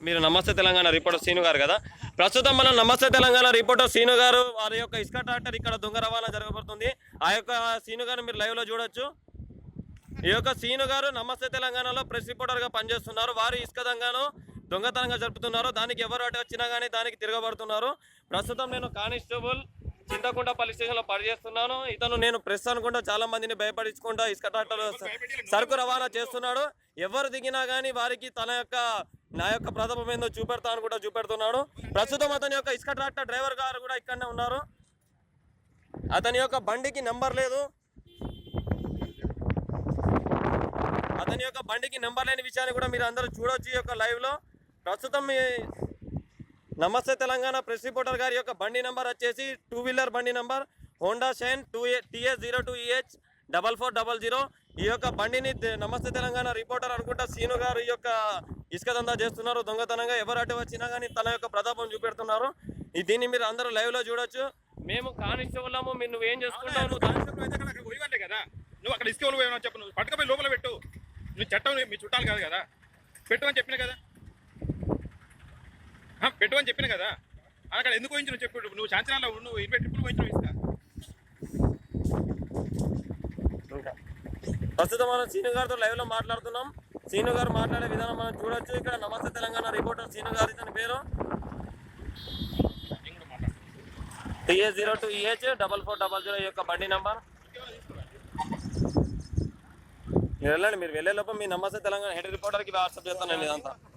మీరు నమస్తే Telangana reporter scene గారు కదా? ప్రస్తుతం మనం నమస్తే తెలంగాణ రిపోర్టర్ సీను గారు వారి యొక్క ఇసుక ట్రాక్టర్ ఇక్కడ దొంగ రవాణా జరగబడుతుంది ఆ యొక్క సీను గారు మీరు లైవ్లో చూడొచ్చు. ఈ యొక్క సీను గారు నమస్తే తెలంగాణలో ప్రెస్ రిపోర్టర్గా పనిచేస్తున్నారు. వారు ఇసుక దంగాను దొంగతనంగా జరుపుతున్నారు. దానికి ఎవరు అటు వచ్చినా కానీ దానికి తిరగబడుతున్నారు. ప్రస్తుతం నేను కానిస్టేబుల్ చింతకుంట పోలీస్ స్టేషన్లో పనిచేస్తున్నాను. ఇతను నేను ప్రెస్ అనుకుంటా చాలా మందిని భయపడించుకుంటా ఇసుక ట్రాక్టర్ సరుకు రవాణా చేస్తున్నాడు. ఎవరు దిగినా కానీ వారికి తన యొక్క నా యొక్క ప్రతాపం ఏందో చూపెడతా అని కూడా చూపెడుతున్నాడు. ప్రస్తుతం అతని యొక్క ఇసుక ట్రాక్టర్ డ్రైవర్ గారు కూడా ఇక్కడనే ఉన్నారు. అతని యొక్క బండికి నెంబర్ లేదు. అతని యొక్క బండికి నెంబర్ లేని విషయాన్ని కూడా మీరు అందరూ చూడొచ్చు ఈ యొక్క లైవ్లో ప్రస్తుతం మీ నమస్తే తెలంగాణ ప్రెస్ రిపోర్టర్ గారి యొక్క బండి నెంబర్ వచ్చేసి టూ వీలర్ బండి number Honda Shine two TS zero two EH double four double zero ఈ యొక్క బండిని నమస్తే తెలంగాణ రిపోర్టర్ అనుకుంటా సీను గారు ఈ యొక్క ఇసుక దందా చేస్తున్నారు దొంగతనంగా ఎవరు అటు వచ్చినా కానీ తన యొక్క ప్రతాపం చూపెడుతున్నారు. ఈ దీన్ని మీరు అందరూ లైవ్లో చూడొచ్చు. మేము కానిస్టేబుల్లము మీరు నువ్వేం చేసుకుంటావు నువ్వు పోయివంటే కదా. నువ్వు అక్కడ ఇసుక పోయినా చెప్పు నువ్వు పట్టుకపోయి లోపల పెట్టు. నువ్వు చట్టం మీ చుట్టాలు కాదు కదా. పెట్టమని చెప్పిన కదా? పెట్టమని చెప్పిన కదా? అక్కడ ఎందుకు పోయించి నువ్వు చెప్పు నువ్వు శాంతినాల్లో నువ్వు ఇరవై ట్రిప్పులు పోయించిన ఇసుక. ఇంకా ప్రస్తుతం మనం సీను గారితో లైవ్లో మాట్లాడుతున్నాం. సీను గారు మాట్లాడే విధానం మనం చూడొచ్చు. ఇక్కడ నమస్తే తెలంగాణ రిపోర్టర్ సీను గారి ఇతని పేరు? TA zero two EH double four double zero యొక్క బండి నంబర్. మీరు వెళ్ళండి మీరు వెళ్ళే లోపల మీ నమస్తే తెలంగాణ హెడ్ రిపోర్టర్కి వాట్సాప్ చేస్తానండి ఇదంతా.